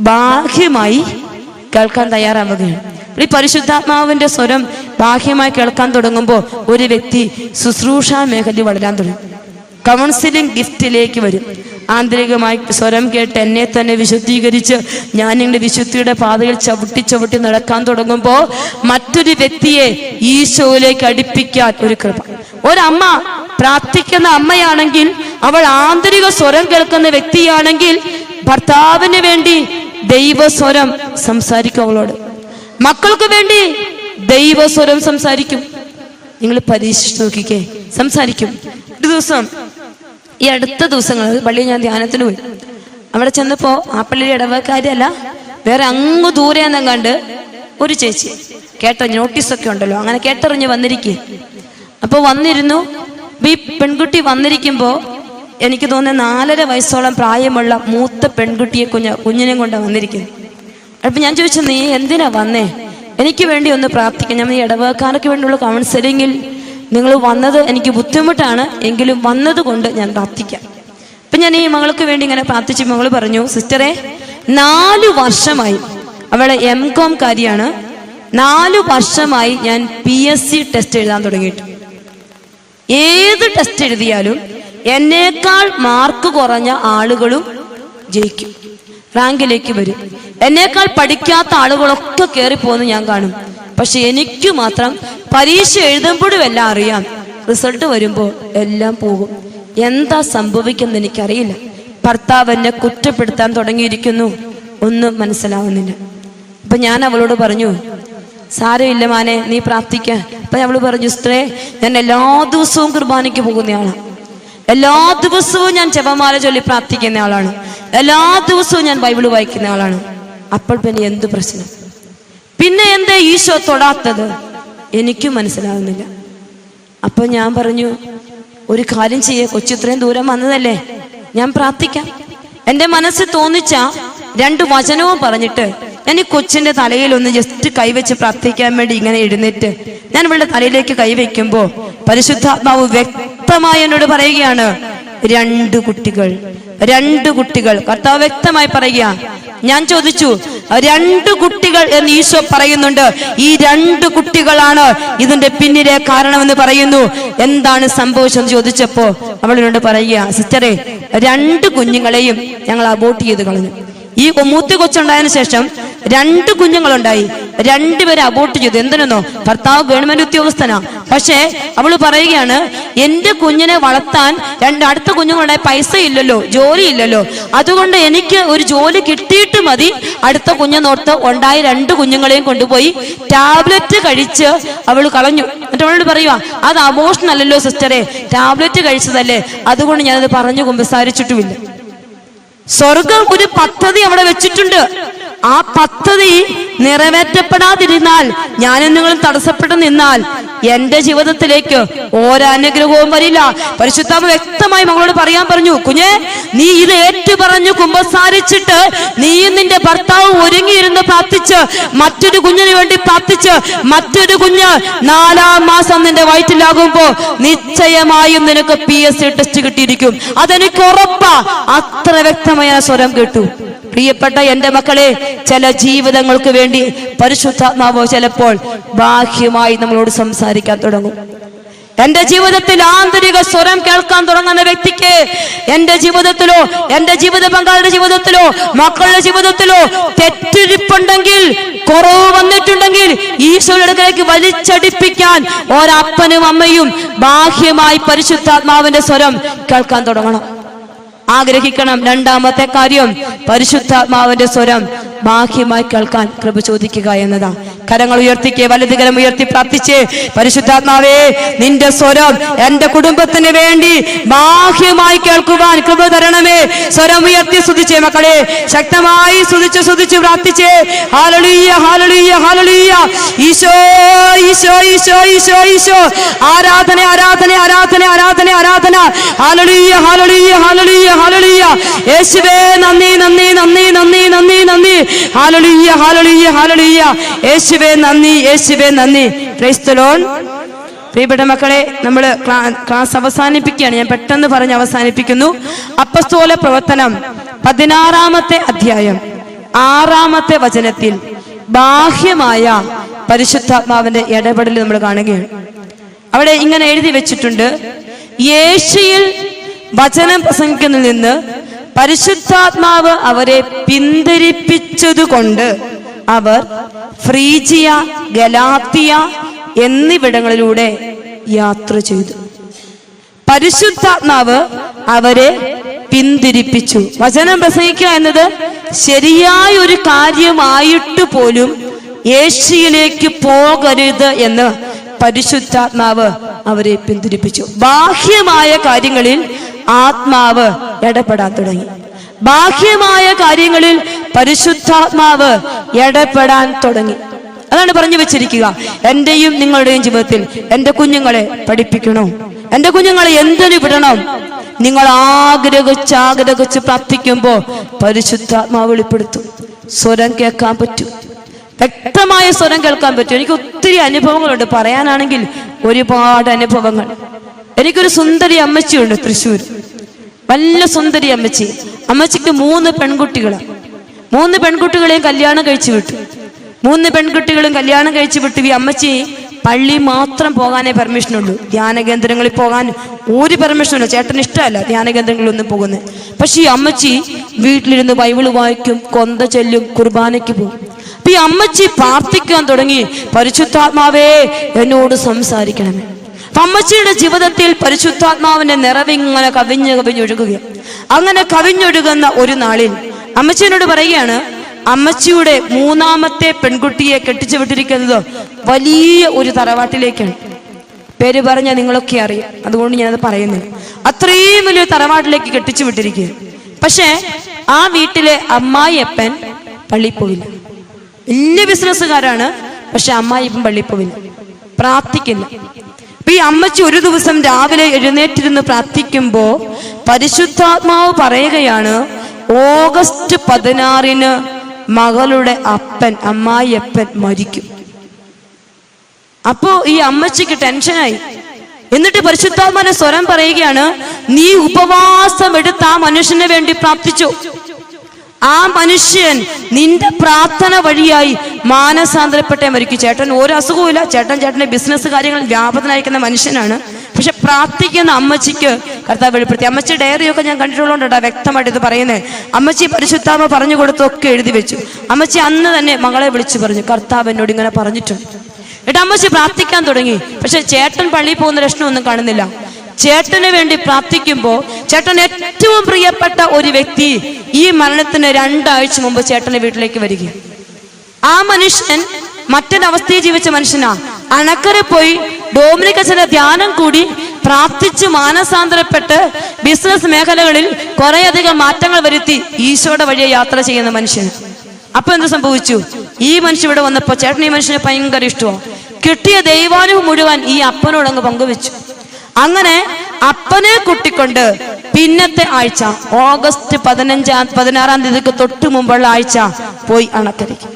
ബാഹ്യമായി കേൾക്കാൻ തയ്യാറാവുകയാണ്. ഈ പരിശുദ്ധാത്മാവിന്റെ സ്വരം ബാഹ്യമായി കേൾക്കാൻ തുടങ്ങുമ്പോൾ ഒരു വ്യക്തി ശുശ്രൂഷ മേഖലയിൽ വളരാൻ തുടങ്ങും. കൗൺസിലിംഗ് ഗിഫ്റ്റിലേക്ക് വരും. ആന്തരികമായി സ്വരം കേട്ട് എന്നെ തന്നെ വിശുദ്ധീകരിച്ച് ഞാൻ നിങ്ങളുടെ വിശുദ്ധിയുടെ പാതയിൽ ചവിട്ടി ചവിട്ടി നടക്കാൻ തുടങ്ങുമ്പോൾ മറ്റൊരു വ്യക്തിയെ ഈശോയിലേക്ക് അടുപ്പിക്കാൻ ഒരു കൃപ. ഒരമ്മ പ്രാർത്ഥിക്കുന്ന അമ്മയാണെങ്കിൽ അവൾ ആന്തരിക സ്വരം കേൾക്കുന്ന വ്യക്തിയാണെങ്കിൽ ഭർത്താവിന് വേണ്ടി ദൈവസ്വരം സംസാരിക്കും അവളോട്. മക്കൾക്ക് വേണ്ടി ദൈവസ്വരം സംസാരിക്കും. നിങ്ങൾ പരീക്ഷിച്ച് നോക്കിക്കേ സംസാരിക്കും. ഒരു ദിവസം ഈ അടുത്ത ദിവസങ്ങൾ പള്ളിയിൽ ഞാൻ ധ്യാനത്തിന് പോയി. അവിടെ ചെന്നപ്പോ ആ പള്ളിയുടെ ഇടവക്കാരിയല്ല വേറെ അങ്ങ് ദൂരെ എന്നും കണ്ട് ഒരു ചേച്ചി. കേട്ടറിഞ്ഞ് നോട്ടീസൊക്കെ ഉണ്ടല്ലോ അങ്ങനെ കേട്ടറിഞ്ഞ് വന്നിരിക്കുക അപ്പൊ വന്നിരുന്നു. ഈ പെൺകുട്ടി വന്നിരിക്കുമ്പോ എനിക്ക് തോന്നുന്നത് നാലര വയസ്സോളം പ്രായമുള്ള മൂത്ത പെൺകുട്ടിയെ കുഞ്ഞ കുഞ്ഞിനെ കൊണ്ട് വന്നിരിക്കുന്നു അപ്പൊ ഞാൻ ചോദിച്ചു നീ എന്തിനാ വന്നേ? എനിക്ക് വേണ്ടി ഒന്ന് പ്രാർത്ഥിക്കാം. ഞാൻ ഈ വേണ്ടിയുള്ള കൗൺസിലിങ്ങിൽ നിങ്ങൾ വന്നത് എനിക്ക് ബുദ്ധിമുട്ടാണ്. എങ്കിലും വന്നത് കൊണ്ട് ഞാൻ പ്രാർത്ഥിക്കാം. അപ്പൊ ഞാൻ ഈ മകൾക്ക് വേണ്ടി ഇങ്ങനെ പ്രാർത്ഥിച്ചു. മകൾ പറഞ്ഞു സിസ്റ്ററെ നാലു വർഷമായി അവളെ എം കോം കാരിയാണ്. നാലു വർഷമായി ഞാൻ പി എസ് സി ടെസ്റ്റ് എഴുതാൻ തുടങ്ങിയിട്ട്. ഏത് ടെസ്റ്റ് എഴുതിയാലും എന്നേക്കാൾ മാർക്ക് കുറഞ്ഞ ആളുകളും ജയിക്കും. റാങ്കിലേക്ക് വരും. എന്നേക്കാൾ പഠിക്കാത്ത ആളുകളൊക്കെ കയറി പോകുന്ന ഞാൻ കാണും. പക്ഷെ എനിക്ക് മാത്രം പരീക്ഷ എഴുതുമ്പോഴും എല്ലാം അറിയാം. റിസൾട്ട് വരുമ്പോൾ എല്ലാം പോകും. എന്താ സംഭവിക്കുന്നത് എനിക്കറിയില്ല. ഭർത്താവ് എന്നെ കുറ്റപ്പെടുത്താൻ തുടങ്ങിയിരിക്കുന്നു. ഒന്നും മനസ്സിലാവുന്നില്ല. അപ്പൊ ഞാൻ അവളോട് പറഞ്ഞു സാരമില്ല മാനെ നീ പ്രാർത്ഥിക്ക. അപ്പൊ അവൾ പറഞ്ഞു സ്ത്രേ ഞാൻ എല്ലാ ദിവസവും കുർബാനയ്ക്ക് പോകുന്നയാളാണ് എല്ലാ ദിവസവും ഞാൻ ജപമാല ചൊല്ലി പ്രാർത്ഥിക്കുന്ന ആളാണ്. എല്ലാ ദിവസവും ഞാൻ ബൈബിൾ വായിക്കുന്ന ആളാണ്. അപ്പോൾ പിന്നെ എന്ത് പ്രശ്നം? പിന്നെ എന്താ ഈശോ തൊടാത്തത്? എനിക്കും മനസ്സിലാകുന്നില്ല അപ്പൊ ഞാൻ പറഞ്ഞു ഒരു കാര്യം ചെയ്യേ കൊച്ചിത്രയും ദൂരം വന്നതല്ലേ? ഞാൻ പ്രാർത്ഥിക്കാം. എന്റെ മനസ്സ് തോന്നിച്ച രണ്ട് വചനവും പറഞ്ഞിട്ട് ഞാൻ ഈ കൊച്ചിന്റെ തലയിൽ ഒന്ന് ജസ്റ്റ് കൈവച്ച് പ്രാർത്ഥിക്കാൻ വേണ്ടി ഇങ്ങനെ എഴുന്നേറ്റ് ഞാൻ ഇവളുടെ തലയിലേക്ക് കൈവയ്ക്കുമ്പോ പരിശുദ്ധാത്മാവ് വ്യക്തമായി എന്നോട് പറയുകയാണ് രണ്ട് കുട്ടികൾ രണ്ട് കുട്ടികൾ. കർത്താവ് വ്യക്തമായി പറയുക ഞാൻ ചോദിച്ചു രണ്ട് കുട്ടികൾ എന്ന് ഈശോ പറയുന്നുണ്ട്. ഈ രണ്ട് കുട്ടികളാണ് ഇതിന്റെ പിന്നിലെ കാരണമെന്ന് പറയുന്നു. എന്താണ് സംഭവിച്ചതെന്ന് ചോദിച്ചപ്പോ അവളിനോട് പറയുക സിസ്റ്ററെ രണ്ട് കുഞ്ഞുങ്ങളെയും ഞങ്ങൾ അബോട്ട് ചെയ്ത് കളഞ്ഞു. ഈ മൂത്ത് കൊച്ചുണ്ടായതിനു ശേഷം രണ്ട് കുഞ്ഞുങ്ങളുണ്ടായി. രണ്ടുപേരെ അബോർട്ട് ചെയ്തു. എന്തിനെന്നോ? ഭർത്താവ് ഗവൺമെന്റ് ഉദ്യോഗസ്ഥനാ. പക്ഷേ അവൾ പറയുകയാണ് എന്റെ കുഞ്ഞിനെ വളർത്താൻ രണ്ട് അടുത്ത കുഞ്ഞുങ്ങളുണ്ടായ പൈസ ഇല്ലല്ലോ ജോലി ഇല്ലല്ലോ. അതുകൊണ്ട് എനിക്ക് ഒരു ജോലി കിട്ടിയിട്ട് മതി. അടുത്ത കുഞ്ഞിനോർത്ത് ഉണ്ടായ രണ്ട് കുഞ്ഞുങ്ങളെയും കൊണ്ടുപോയി ടാബ്ലറ്റ് കഴിച്ച് അവൾ കളഞ്ഞു. എന്നിട്ട് അവളോട് പറയുക അത് അബോഷൻ അല്ലല്ലോ സിസ്റ്ററെ ടാബ്ലറ്റ് കഴിച്ചതല്ലേ. അതുകൊണ്ട് ഞാനത് പറഞ്ഞു കുമ്പസാരിച്ചിട്ടുമില്ല. സ്വർഗം ഒരു പദ്ധതി അവിടെ വെച്ചിട്ടുണ്ട്. ആ പദ്ധതി നിറവേറ്റപ്പെടാതിരുന്നാൽ ഞാനും നിങ്ങളും തടസ്സപ്പെട്ടു നിന്നാൽ എന്റെ ജീവിതത്തിലേക്ക് ഒരനുഗ്രഹവും വരില്ല. പരിശുദ്ധാമ വ്യക്തമായി മകളോട് പറയാൻ പറഞ്ഞു കുഞ്ഞെ നീ ഇത് ഏറ്റു പറഞ്ഞു കുമ്പസാരിച്ചിട്ട് നീയും നിന്റെ ഭർത്താവ് ഒരുങ്ങിയിരുന്ന് പ്രാർത്ഥിച്ച് മറ്റൊരു കുഞ്ഞിന് വേണ്ടി പ്രാർത്ഥിച്ച് മറ്റൊരു കുഞ്ഞ് നാലാം മാസം നിന്റെ വയറ്റിലാകുമ്പോ നിശ്ചയമായും നിനക്ക് പി എസ് സി ടെസ്റ്റ് കിട്ടിയിരിക്കും. അതെനിക്ക് ഉറപ്പാ. അത്ര വ്യക്തമായ സ്വരം കേട്ടു. പ്രിയപ്പെട്ട എന്റെ മക്കളെ ചില ജീവിതങ്ങൾക്ക് വേണ്ടി പരിശുദ്ധാത്മാവോ ചിലപ്പോൾ ബാഹ്യമായി നമ്മളോട് സംസാരിക്കാൻ തുടങ്ങും. എന്റെ ജീവിതത്തിൽ ആന്തരിക സ്വരം കേൾക്കാൻ തുടങ്ങുന്ന വ്യക്തിക്ക് എന്റെ ജീവിതത്തിലോ എന്റെ ജീവിത പങ്കാളിയുടെ ജീവിതത്തിലോ മക്കളുടെ ജീവിതത്തിലോ തെറ്റിരിപ്പുണ്ടെങ്കിൽ കുറവ് വന്നിട്ടുണ്ടെങ്കിൽ ഈശോയുടെ വലിച്ചടിപ്പിക്കാൻ ഒരപ്പനും അമ്മയും ബാഹ്യമായി പരിശുദ്ധാത്മാവിന്റെ സ്വരം കേൾക്കാൻ തുടങ്ങണം. ആഗ്രഹിക്കണം. രണ്ടാമത്തെ കാര്യം പരിശുദ്ധാത്മാവിന്റെ സ്വരം. ബാഹ്യമായി കേൾക്കാൻ കൃപ ചോദിക്കുക എന്നതാ. കരങ്ങൾ ഉയർത്തിക്ക് വലത് കരം ഉയർത്തി പ്രാർത്ഥിച്ച്. പരിശുദ്ധാത്മാവേ നിന്റെ സ്വരം എന്റെ കുടുംബത്തിന് വേണ്ടി ബാഹ്യമായി കേൾക്കുവാൻ കൃപ തരണമേ. സ്വരം ഉയർത്തി സ്തുതിച്ചേ മക്കളെ. ശക്തമായി സ്തുതിച്ച് സ്തുതിച്ച് പ്രാർത്ഥിച്ചേ. ഹാലളിയ ഹാലളിയ ഹാലളിയ ഈശോ ഈശോ ഈശോ ഈശോ ഈശോ. ആരാധന ആരാധന ആരാധന ആരാധന ആരാധന. ഹാലളിയ ഹാലളിയ ഹാലളിയ ഹാലളിയ യേശുവേ നന്ദി നന്ദി നന്ദി നന്ദി നന്ദി നന്ദി. യേശുവേ നന്ദി യേശുവേ നന്ദി. ക്രൈസ്തലോൺ പ്രിയപ്പെട്ട മക്കളെ നമ്മൾ ക്ലാസ് അവസാനിപ്പിക്കുകയാണ്. ഞാൻ പെട്ടെന്ന് പറഞ്ഞ് അവസാനിപ്പിക്കുന്നു. അപ്പസ്തോല പ്രവർത്തനം പതിനാറാമത്തെ അധ്യായം ആറാമത്തെ വചനത്തിൽ ബാഹ്യമായ പരിശുദ്ധാത്മാവിന്റെ ഇടപെടൽ നമ്മൾ കാണുകയാണ്. അവിടെ ഇങ്ങനെ എഴുതി വെച്ചിട്ടുണ്ട്. യേശുയിൽ വചനം പ്രസംഗിക്കുന്നതിൽ നിന്ന് പരിശുദ്ധാത്മാവ് അവരെ പിന്തിരിപ്പിച്ചതുകൊണ്ട് അവർ ഫ്രീജിയ ഗലാത്തിയ എന്നിവിടങ്ങളിലൂടെ യാത്ര ചെയ്തു. പരിശുദ്ധാത്മാവ് അവരെ പിന്തിരിപ്പിച്ചു. വചനം പ്രസംഗിക്കുക എന്നത് ശരിയായ ഒരു കാര്യമായിട്ട് പോലും ഏഷ്യയിലേക്ക് പോകരുത് എന്ന് പരിശുദ്ധാത്മാവ് അവരെ പിന്തിരിപ്പിച്ചു. ബാഹ്യമായ കാര്യങ്ങളിൽ ആത്മാവ് ഇടപെടാൻ തുടങ്ങി. ബാഹ്യമായ കാര്യങ്ങളിൽ പരിശുദ്ധാത്മാവ് ഇടപെടാൻ തുടങ്ങി. അതാണ് പറഞ്ഞു വെച്ചിരിക്കുക. എന്റെയും നിങ്ങളുടെയും ജീവിതത്തിൽ എന്റെ കുഞ്ഞുങ്ങളെ പഠിപ്പിക്കണം. എന്റെ കുഞ്ഞുങ്ങളെ എന്തിനു വിടണം? നിങ്ങൾ ആഗ്രഹിച്ച് ആഗ്രഹിച്ച് പ്രാർത്ഥിക്കുമ്പോ പരിശുദ്ധാത്മാവ് വെളിപ്പെടുത്തും. സ്വരം കേൾക്കാൻ പറ്റും. വ്യക്തമായ സ്വരം കേൾക്കാൻ പറ്റും. എനിക്ക് ഒത്തിരി അനുഭവങ്ങളുണ്ട്. പറയാനാണെങ്കിൽ ഒരുപാട് അനുഭവങ്ങൾ. എനിക്കൊരു സുന്ദരി അമ്മച്ചിയുണ്ട് തൃശ്ശൂർ. വല്ല സുന്ദരി അമ്മച്ചി. അമ്മച്ചിക്ക് മൂന്ന് പെൺകുട്ടികൾ മൂന്ന് പെൺകുട്ടികളെയും കല്യാണം കഴിച്ചു വിട്ടു. മൂന്ന് പെൺകുട്ടികളും കല്യാണം കഴിച്ചു വിട്ടു. ഈ അമ്മച്ചി പള്ളി മാത്രം പോകാനേ പെർമിഷനുള്ളൂ. ധ്യാന കേന്ദ്രങ്ങളിൽ പോകാൻ ഒരു പെർമിഷനുമില്ല ചേട്ടൻ ഇഷ്ടമല്ല ധ്യാന കേന്ദ്രങ്ങളിലൊന്നും പോകുന്നത്. പക്ഷെ ഈ അമ്മച്ചി വീട്ടിലിരുന്ന് ബൈബിൾ വായിക്കും കൊന്ത ചെല്ലും കുർബാനയ്ക്ക് പോകും. അപ്പൊ ഈ അമ്മച്ചി പ്രാർത്ഥിക്കാൻ തുടങ്ങി പരിശുദ്ധാത്മാവേ എന്നോട് സംസാരിക്കണമേ. അപ്പൊ അമ്മച്ചിയുടെ ജീവിതത്തിൽ പരിശുദ്ധാത്മാവിന്റെ നിറവിങ്ങനെ കവിഞ്ഞ് കവിഞ്ഞൊഴുകുക അങ്ങനെ കവിഞ്ഞൊഴുകുന്ന ഒരു നാളിൽ അമ്മച്ചിനോട് പറയുകയാണ് അമ്മച്ചിയുടെ മൂന്നാമത്തെ പെൺകുട്ടിയെ കെട്ടിച്ചു വിട്ടിരിക്കുന്നത് വലിയ ഒരു തറവാട്ടിലേക്കാണ്. പേര് പറഞ്ഞ നിങ്ങളൊക്കെ അറിയാം അതുകൊണ്ട് ഞാനത് പറയുന്നില്ല. അത്രയും വലിയ തറവാട്ടിലേക്ക് കെട്ടിച്ചു വിട്ടിരിക്കുക പക്ഷേ ആ വീട്ടിലെ അമ്മായിയപ്പൻ പള്ളിയിൽ പോയില്ല വലിയ ബിസിനസ്സുകാരാണ് പക്ഷെ അമ്മായിയപ്പൻ പള്ളിയിൽ പോവില്ല. പ്രാർത്ഥിക്കില്ല. അപ്പൊ ഈ അമ്മച്ചി ഒരു ദിവസം രാവിലെ എഴുന്നേറ്റിരുന്ന് പ്രാർത്ഥിക്കുമ്പോ പരിശുദ്ധാത്മാവ് പറയുകയാണ് ഓഗസ്റ്റ് പതിനാറിന് മകളുടെ അപ്പൻ അമ്മായിയപ്പൻ മരിക്കും. അപ്പോ ഈ അമ്മച്ചിക്ക് ടെൻഷനായി. എന്നിട്ട് പരിശുദ്ധാത്മാന്റെ സ്വരം പറയുകയാണ് നീ ഉപവാസം എടുത്ത് ആ മനുഷ്യന് വേണ്ടി പ്രാർത്ഥിച്ചു? ആ മനുഷ്യൻ നിന്റെ പ്രാർത്ഥന വഴിയായി മാനസാന്തരപ്പെട്ടേ മരിക്കും. ചേട്ടൻ ഒരു അസുഖവുമില്ല. ചേട്ടൻ ചേട്ടന്റെ ബിസിനസ് കാര്യങ്ങൾ വ്യാപകനായിരിക്കുന്ന മനുഷ്യനാണ്. പക്ഷെ പ്രാർത്ഥിക്കുന്ന അമ്മച്ചിക്ക് കർത്താവ് വെളിപ്പെടുത്തി. അമ്മച്ചി ഡയറിയൊക്കെ ഞാൻ കണ്ടിട്ടുള്ളതുകൊണ്ടാ വ്യക്തമായിട്ട് ഇത് പറയുന്നത്. അമ്മച്ചി പരിശുദ്ധാമ പറഞ്ഞു കൊടുത്തൊക്കെ എഴുതി വെച്ചു. അമ്മച്ചി അന്ന് തന്നെ മകളെ വിളിച്ചു പറഞ്ഞു. കർത്താവ് എന്നോട് ഇങ്ങനെ പറഞ്ഞിട്ടുണ്ട്. എന്നിട്ട് അമ്മച്ചി പ്രാർത്ഥിക്കാൻ തുടങ്ങി. പക്ഷെ ചേട്ടൻ പള്ളിയിൽ പോകുന്ന ലക്ഷണമൊന്നും കാണുന്നില്ല. ചേട്ടന് വേണ്ടി പ്രാർത്ഥിക്കുമ്പോൾ ചേട്ടൻ ഏറ്റവും പ്രിയപ്പെട്ട ഒരു വ്യക്തി ഈ മരണത്തിന് രണ്ടാഴ്ച മുമ്പ് ചേട്ടന്റെ വീട്ടിലേക്ക് വരിക ആ മനുഷ്യൻ മറ്റൊരവസ്ഥയിൽ ജീവിച്ച മനുഷ്യനാ. അണക്കരെ പോയി ഡോമിനിക് അച്ഛന്റെ ധ്യാനം കൂടി പ്രാർത്ഥിച്ച് മാനസാന്തരപ്പെട്ട് ബിസിനസ് മേഖലകളിൽ കുറേയധികം മാറ്റങ്ങൾ വരുത്തി ഈശോയുടെ വഴിയെ യാത്ര ചെയ്യുന്ന മനുഷ്യൻ. അപ്പൊ എന്ത് സംഭവിച്ചു? ഈ മനുഷ്യൻ ഇവിടെ വന്നപ്പോ ചേട്ടൻ ഈ മനുഷ്യനെ ഭയങ്കര ഇഷ്ടമാണ്. കിട്ടിയ ദൈവാനുഭവം മുഴുവൻ ഈ അപ്പനോട് അങ്ങ് പങ്കുവെച്ചു. അങ്ങനെ അപ്പനെ കുട്ടിക്കൊണ്ട് പിന്നത്തെ ആഴ്ച ഓഗസ്റ്റ് പതിനഞ്ചാം പതിനാറാം തീയതിക്ക് തൊട്ട് മുമ്പുള്ള ആഴ്ച പോയി അണക്കരയ്ക്ക്.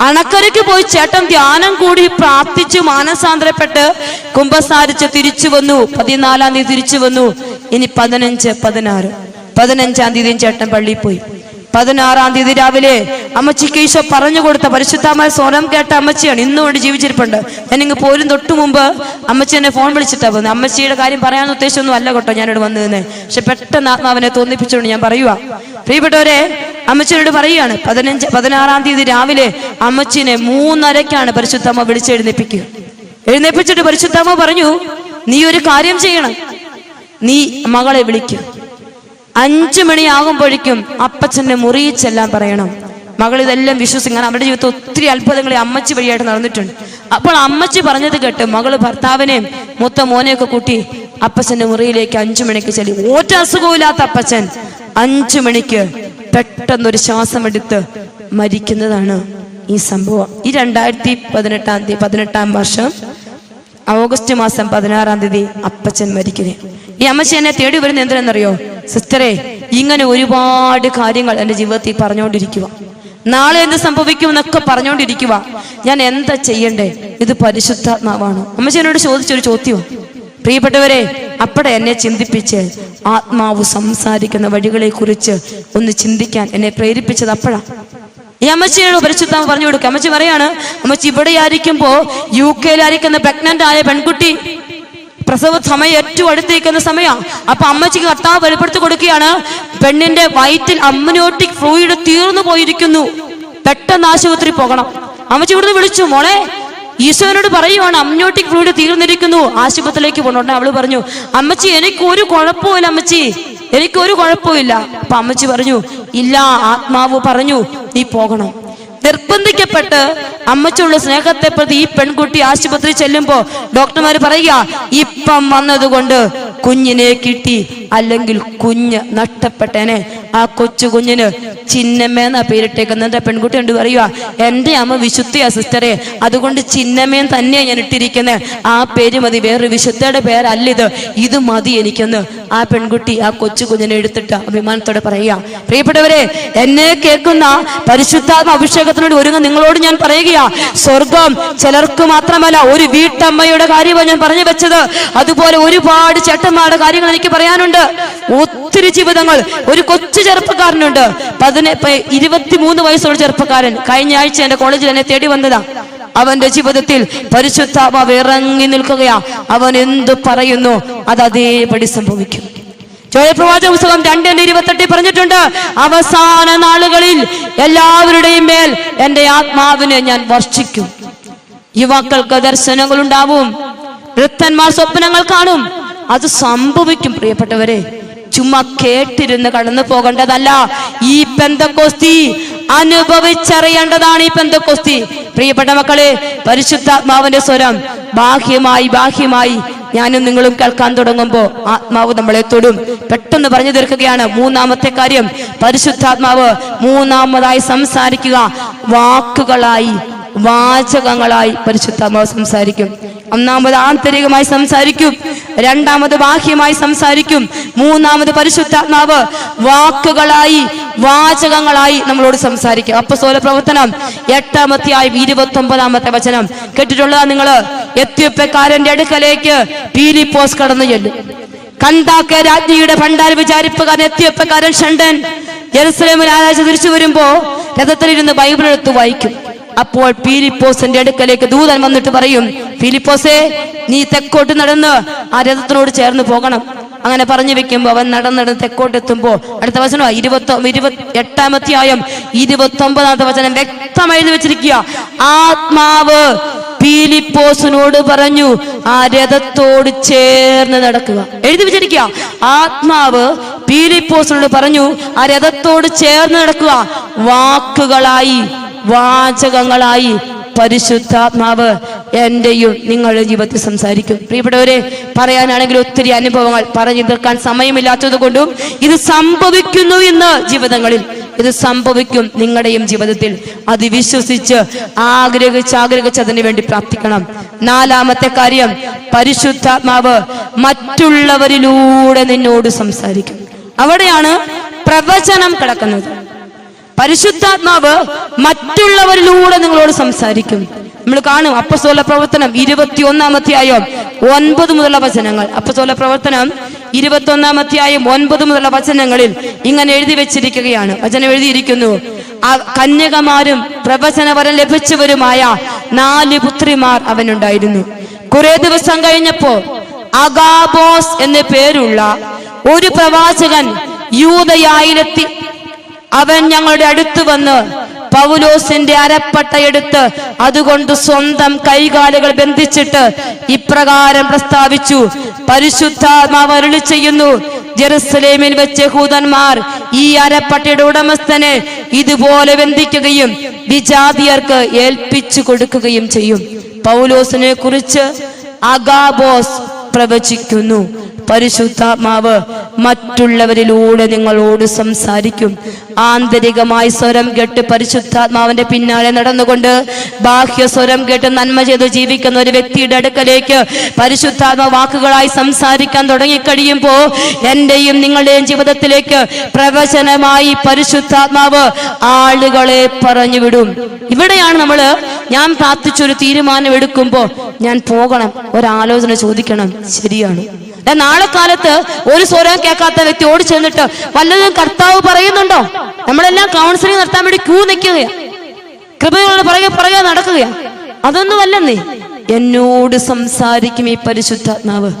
അണക്കരയ്ക്ക് പോയി ചേട്ടൻ ധ്യാനം കൂടി പ്രാർത്ഥിച്ചു മാനസാന്തരപ്പെട്ട് കുംഭസാരിച്ച് തിരിച്ചു വന്നു. പതിനാലാം തീയതി തിരിച്ചു വന്നു. ഇനി പതിനഞ്ച് പതിനാറ്. പതിനഞ്ചാം തീയതിയും ചേട്ടൻ പള്ളിയിൽ പോയി. പതിനാറാം തീയതി രാവിലെ അമ്മച്ചിക്ക് ഈശോ പറഞ്ഞു കൊടുത്ത പരിശുദ്ധമായ സ്വരം കേട്ട അമ്മച്ചിയാണ്. ഇന്നും കൊണ്ട് ജീവിച്ചിരിപ്പുണ്ട്. ഞാൻ ഇങ്ങ് പോലും തൊട്ടു മുമ്പ് അമ്മച്ചി എന്നെ ഫോൺ വിളിച്ചിട്ടാ പോകുന്നത് അമ്മച്ചിയുടെ കാര്യം പറയാൻ ഉദ്ദേശമൊന്നും അല്ല കേട്ടോ ഞാനിവിടെ വന്നു നിന്നേ പക്ഷെ പെട്ടെന്ന് ആത്മാവിനെ തോന്നിപ്പിച്ചുകൊണ്ട് ഞാൻ പറയുക പ്രിയപ്പെട്ടവരെ അമ്മച്ചിനോട് പറയുകയാണ്. പതിനഞ്ച് പതിനാറാം തീയതി രാവിലെ അമ്മച്ചിനെ മൂന്നരക്കാണ് പരിശുദ്ധമ്മ വിളിച്ചെഴുന്നേപ്പിക്കുക. എഴുന്നേപ്പിച്ചിട്ട് പരിശുദ്ധമ്മ പറഞ്ഞു നീ ഒരു കാര്യം ചെയ്യണം. നീ മകളെ വിളിക്കും. അഞ്ചു മണിയാകുമ്പോഴേക്കും അപ്പച്ചന്റെ മുറിയിൽ ചെല്ലാൻ പറയണം. മകൾ ഇതെല്ലാം വിശ്വസിക്കാൻ അവരുടെ ജീവിതത്തിൽ ഒത്തിരി അത്ഭുതങ്ങൾ അമ്മച്ചി വഴിയായിട്ട് നടന്നിട്ടുണ്ട്. അപ്പോൾ അമ്മച്ചി പറഞ്ഞത് കേട്ട് മകൾ ഭർത്താവിനെയും മൊത്ത മോനെയൊക്കെ കൂട്ടി അപ്പച്ചന്റെ മുറിയിലേക്ക് അഞ്ചു മണിക്ക് ചെല്ലി. ഒറ്റ അസുഖമില്ലാത്ത അപ്പച്ചൻ അഞ്ചു മണിക്ക് പെട്ടെന്നൊരു ശ്വാസം എടുത്ത് മരിക്കുന്നതാണ് ഈ സംഭവം. ഈ രണ്ടായിരത്തി പതിനെട്ടാം തീയതി പതിനെട്ടാം വർഷം ഓഗസ്റ്റ് മാസം പതിനാറാം തീയതി അപ്പച്ചൻ മരിക്കുന്നത് ഈ അമ്മച്ചി എന്നെ തേടി വരുന്ന എന്തിനെന്നറിയോ സിസ്റ്ററെ ഇങ്ങനെ ഒരുപാട് കാര്യങ്ങൾ എന്റെ ജീവിതത്തിൽ പറഞ്ഞുകൊണ്ടിരിക്കുക. നാളെ എന്ത് സംഭവിക്കും എന്നൊക്കെ പറഞ്ഞുകൊണ്ടിരിക്കുക. ഞാൻ എന്താ ചെയ്യണ്ടേ? ഇത് പരിശുദ്ധാത്മാവാണ്. അമ്മച്ചി എന്നോട് ചോദിച്ചൊരു ചോദ്യം പ്രിയപ്പെട്ടവരെ അപ്പടെ എന്നെ ചിന്തിപ്പിച്ച് ആത്മാവ് സംസാരിക്കുന്ന വഴികളെ കുറിച്ച് ഒന്ന് ചിന്തിക്കാൻ എന്നെ പ്രേരിപ്പിച്ചത് അപ്പോഴാ. ഈ അമ്മച്ചിയോട് പരിശുദ്ധം പറഞ്ഞു കൊടുക്കുക അമ്മച്ചി പറയാണ് അമ്മച്ചി ഇവിടെ ആയിരിക്കുമ്പോ യു കെയിലായിരിക്കുന്ന പ്രഗ്നന്റ് ആയ പെൺകുട്ടി പ്രസവ സമയം ഏറ്റവും അടുത്തേക്കുന്ന സമയമാണ് അപ്പൊ അമ്മച്ചിക്ക് കർത്താവ് വെളിപ്പെടുത്തി കൊടുക്കുകയാണ് പെണ്ണിന്റെ വയറ്റിൽ അമ്മനോട്ടിക് ഫ്ലൂയിഡ് തീർന്നു പോയിരിക്കുന്നു. പെട്ടെന്ന് ആശുപത്രി പോകണം. അമ്മച്ചി ഇവിടുന്ന് വിളിച്ചു മോളെ ഈശോനോട് പറയുവാണ് അമ്മനോട്ടിക് ഫ്ലൂയിഡ് തീർന്നിരിക്കുന്നു. ആശുപത്രിയിലേക്ക് പോകണം അവൾ പറഞ്ഞു അമ്മച്ചി എനിക്ക് ഒരു കുഴപ്പമില്ല അമ്മച്ചി. എനിക്ക് ഒരു കുഴപ്പമില്ല അപ്പൊ അമ്മച്ചി പറഞ്ഞു ഇല്ല ആത്മാവ് പറഞ്ഞു നീ പോകണം. നിർബന്ധിക്കപ്പെട്ട് അമ്മച്ചുള്ള സ്നേഹത്തെ പ്രതി ഈ പെൺകുട്ടി ആശുപത്രി ചെല്ലുമ്പോ ഡോക്ടർമാർ പറയുക ഇപ്പം വന്നതുകൊണ്ട് കുഞ്ഞിനെ കിട്ടി. അല്ലെങ്കിൽ കുഞ്ഞ് നഷ്ടപ്പെട്ടേനെ. ആ കൊച്ചു കുഞ്ഞിന് ചിന്നമ്മേന്ന പേരിട്ടേക്കുന്ന എന്റെ പെൺകുട്ടി ഉണ്ട് പറയുക. എന്റെ അമ്മ വിശുദ്ധിയാ സിസ്റ്ററെ. അതുകൊണ്ട് ചിന്നമ്മേൻ തന്നെയാ ഞാൻ ഇട്ടിരിക്കുന്നത് ആ പേര് മതി. വേറൊരു വിശുദ്ധയുടെ പേരല്ല ഇത് ഇത് മതി എനിക്കെന്ന് ആ പെൺകുട്ടി ആ കൊച്ചു കുഞ്ഞിനെ എടുത്തിട്ട് അഭിമാനത്തോടെ പറയുക. പ്രിയപ്പെട്ടവരെ എന്നെ കേൾക്കുന്ന പരിശുദ്ധാത്മ അഭിഷേകത്തിനോട് ഒരുങ്ങ നിങ്ങളോട് ഞാൻ പറയുകയാ സ്വർഗം ചിലർക്ക് മാത്രമല്ല ഒരു വീട്ടമ്മയുടെ കാര്യമാണ് ഞാൻ പറഞ്ഞു വെച്ചത്. അതുപോലെ ഒരുപാട് ചേട്ടന്മാരുടെ കാര്യങ്ങൾ എനിക്ക് പറയാനുണ്ട്. ഒത്തിരി ജീവിതങ്ങൾ. ഒരു കൊച്ചു ചെറുപ്പക്കാരനുണ്ട്. പതിനെ ഇരുപത്തിമൂന്ന് വയസ്സുള്ള ചെറുപ്പക്കാരൻ കഴിഞ്ഞ ആഴ്ച എന്റെ കോളേജിൽ എന്നെ തേടി വന്നതാ. അവന്റെ ജീവിതത്തിൽ പരിശുദ്ധാത്മാവ് ഇറങ്ങി നിൽക്കുകയാ. അവൻ എന്തു പറയുന്നു അത് അതേപടി സംഭവിക്കും. ജോയപ്രവാചക പുസ്തകം രണ്ടിന്റെ ഇരുപത്തെട്ടിൽ പറഞ്ഞിട്ടുണ്ട് അവസാന നാളുകളിൽ എല്ലാവരുടെയും മേൽ എന്റെ ആത്മാവിനെ ഞാൻ വർഷിക്കും. യുവാക്കൾക്ക് ദർശനങ്ങൾ ഉണ്ടാവും വൃദ്ധന്മാർ സ്വപ്നങ്ങൾ കാണും. അത് സംഭവിക്കും പ്രിയപ്പെട്ടവരെ. ചുമ്മാ കേട്ടിരുന്ന് കടന്നു പോകേണ്ടതല്ല. ഈ പെന്തക്കോസ്തി അനുഭവിച്ചറിയേണ്ടതാണ് ഈ പെന്തക്കോസ്തി. പ്രിയപ്പെട്ട മക്കളെ പരിശുദ്ധാത്മാവിന്റെ സ്വരം ബാഹ്യമായി ബാഹ്യമായി ഞാനും നിങ്ങളും കേൾക്കാൻ തുടങ്ങുമ്പോൾ ആത്മാവ് നമ്മളെ തൊടും. പെട്ടെന്ന് പറഞ്ഞു തീർക്കുകയാണ്. മൂന്നാമത്തെ കാര്യം പരിശുദ്ധാത്മാവ് മൂന്നാമതായി സംസാരിക്കുക. വാക്കുകളായി വാചകങ്ങളായി പരിശുദ്ധാത്മാവ് സംസാരിക്കും. ഒന്നാമത് ആന്തരികമായി സംസാരിക്കും. രണ്ടാമത് ബാഹ്യമായി സംസാരിക്കും. മൂന്നാമത് പരിശുദ്ധാത്മാവ് വാക്കുകളായി വാചകങ്ങളായി നമ്മളോട് സംസാരിക്കും. അപ്പസ്തോല പ്രവർത്തനം എട്ടാമത്തെയായി ഇരുപത്തി ഒമ്പതാമത്തെ വചനം. കേട്ടിട്ടുള്ളതാ നിങ്ങൾ? എത്യോപ്യക്കാരന്റെ അടുക്കലേക്ക് പീലിപ്പോസ് കടന്നു ചെല്ലും. കണ്ടാക്ക രാജ്ഞിയുടെ ഭണ്ഡാര വിചാരിപ്പുകാരൻ എത്തിയപ്പക്കാരൻ ഷണ്ടൻ ജെറുസലേമിൽ ആരാഴ്ച തിരിച്ചു വരുമ്പോ രഥത്തിലിരുന്ന് ബൈബിൾ എടുത്ത് വായിക്കും. അപ്പോൾ പീലിപ്പോസിന്റെ അടുക്കലേക്ക് ദൂതൻ വന്നിട്ട് പറയും ഫിലിപ്പോസേ നീ തെക്കോട്ട് നടന്ന് ആ രഥത്തിനോട് ചേർന്ന് പോകണം. അങ്ങനെ പറഞ്ഞു വെക്കുമ്പോ അവൻ നടന്നിടന്ന് തെക്കോട്ട് എത്തുമ്പോ അടുത്ത വചനം ഇരുപത്തി ഇരുപത്തി എട്ടാമത്തെയായും ഇരുപത്തി ഒമ്പതാമത്തെ വചനം വ്യക്തമായി എഴുതി വെച്ചിരിക്കുക. ആത്മാവ് പീലിപ്പോസിനോട് പറഞ്ഞു ആ രഥത്തോട് ചേർന്ന് നടക്കുക. എഴുതി വെച്ചിരിക്കുക. ആത്മാവ് പീലിപ്പോസിനോട് പറഞ്ഞു ആ രഥത്തോട് ചേർന്ന് നടക്കുക. വാക്കുകളായി വാചകങ്ങളായി പരിശുദ്ധാത്മാവ് എന്റെയും നിങ്ങളുടെ ജീവിതത്തിൽ സംസാരിക്കും. പ്രിയപ്പെട്ടവരെ പറയാനാണെങ്കിൽ ഒത്തിരി അനുഭവങ്ങൾ പറഞ്ഞു തീർക്കാൻ സമയമില്ലാത്തത് കൊണ്ടും ഇത് സംഭവിക്കുന്നു എന്ന് ജീവിതങ്ങളിൽ. ഇത് സംഭവിക്കും നിങ്ങളുടെയും ജീവിതത്തിൽ. അത് വിശ്വസിച്ച് ആഗ്രഹിച്ച് ആഗ്രഹിച്ച് അതിനു വേണ്ടി പ്രാർത്ഥിക്കണം. നാലാമത്തെ കാര്യം പരിശുദ്ധാത്മാവ് മറ്റുള്ളവരിലൂടെ നിന്നോട് സംസാരിക്കും. അവിടെയാണ് പ്രവചനം കിടക്കുന്നത്. പരിശുദ്ധാത്മാവ് മറ്റുള്ളവരിലൂടെ നിങ്ങളോട് സംസാരിക്കും. നമ്മൾ കാണും അപ്പസോല പ്രവർത്തനം ഇരുപത്തി ഒന്നാമത്തെയായും ഒൻപത് മുതലുള്ള വചനങ്ങൾ. അപ്പസോല പ്രവർത്തനം ഇരുപത്തി ഒന്നാമത്തെയായും ഒൻപത് മുതലുള്ള വചനങ്ങളിൽ ഇങ്ങനെ എഴുതി വെച്ചിരിക്കുകയാണ്. വചനം എഴുതിയിരിക്കുന്നു. ആ കന്യകമാരും പ്രവചനവരം ലഭിച്ചവരുമായ നാല് പുത്രിമാർ അവനുണ്ടായിരുന്നു. കുറെ ദിവസം കഴിഞ്ഞപ്പോ അഗാബോസ് എന്ന പേരുള്ള ഒരു പ്രവാചകൻ യൂതയായിരത്തി അവൻ ഞങ്ങളുടെ അടുത്ത് വന്ന് പൗലോസിന്റെ അരപ്പട്ട എടുത്ത് അതുകൊണ്ട് സ്വന്തം കൈകാലുകൾ ബന്ധിച്ചിട്ട് ഇപ്രകാരം പ്രസ്താവിച്ചു. പരിശുദ്ധാത്മാവ് അരുളി ചെയ്യുന്നു ജെറുസലേമിൽ വെച്ച് ഹൂതന്മാർ ഈ അരപ്പട്ടയുടെ ഉടമസ്ഥനെ ഇതുപോലെ ബന്ധിക്കുകയും വിജാതിയർക്ക് ഏൽപ്പിച്ചു കൊടുക്കുകയും ചെയ്യും. പൗലോസിനെ കുറിച്ച് അഗാബോസ് പ്രവചിക്കുന്നു. പരിശുദ്ധാത്മാവ് മറ്റുള്ളവരിലൂടെ നിങ്ങളോട് സംസാരിക്കും. ആന്തരികമായി സ്വരം കേട്ട് പരിശുദ്ധാത്മാവിന്റെ പിന്നാലെ നടന്നുകൊണ്ട് ബാഹ്യ സ്വരം കേട്ട് നന്മ ചെയ്ത് ജീവിക്കുന്ന ഒരു വ്യക്തിയുടെ അടുക്കലേക്ക് പരിശുദ്ധാത്മ വാക്കുകളായി സംസാരിക്കാൻ തുടങ്ങിക്കഴിയുമ്പോ എന്റെയും നിങ്ങളുടെയും ജീവിതത്തിലേക്ക് പ്രവചനമായി പരിശുദ്ധാത്മാവ് ആളുകളെ പറഞ്ഞു വിടും ഇവിടെയാണ് നമ്മൾ ഞാൻ പ്രാർത്ഥിച്ചൊരു തീരുമാനം എടുക്കുമ്പോ ഞാൻ പോകണം ഒരാലോചന ചോദിക്കണം ശരിയാണ്. നാളെ കാലത്ത് ഒരു സ്വരം കേൾക്കാത്ത വ്യക്തി ഓടി ചെന്നിട്ട് വല്ലതും കർത്താവ് പറയുന്നുണ്ടോ? നമ്മളെല്ലാം കൗൺസിലിംഗ് നടത്താൻ വേണ്ടി ക്യൂ നിൽക്കുകയാ. കൃപകളുടെ പുറകെ പുറകെ നടക്കുകയാ. അതൊന്നും നീ. എന്നോട് സംസാരിക്കും ഈ പരിശുദ്ധാത്മാവ്.